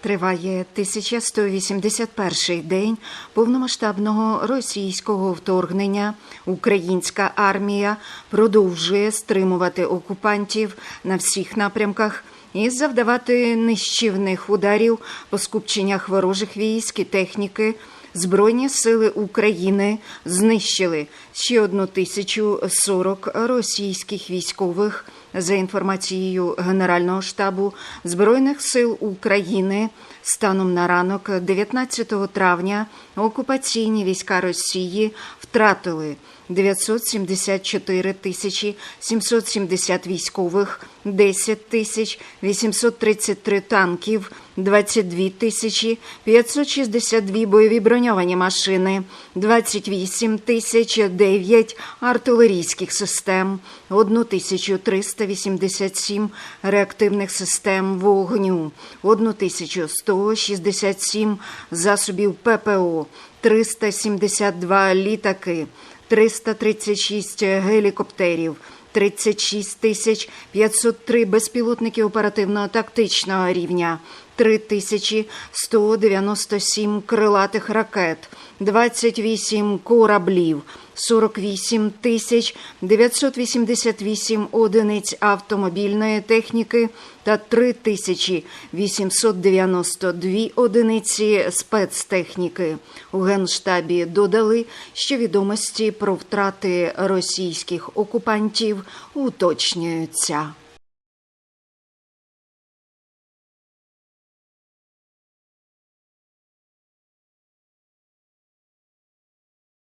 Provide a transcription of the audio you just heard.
Триває 1181-й день повномасштабного російського вторгнення. Українська армія продовжує стримувати окупантів на всіх напрямках і завдавати нищівних ударів по скупченнях ворожих військ і техніки. Збройні сили України знищили ще одну тисячу сорок російських військових. За інформацією Генерального штабу Збройних сил України, станом на ранок 19 травня окупаційні війська Росії втратили 974 тисячі 770 військових, 10 тисяч 833 танків, 22 тисячі 562 бойові броньовані машини, 28 тисяч 9 артилерійських систем, 1387 реактивних систем вогню, 1167 засобів ППО, 372 літаки, 336 гелікоптерів, 36 тисяч 503 безпілотники оперативно-тактичного рівня, 3197 крилатих ракет, 28 кораблів, 48 тисяч 988 одиниць автомобільної техніки та 3 тисячі 892 одиниці спецтехніки. У Генштабі додали, що відомості про втрати російських окупантів уточнюються.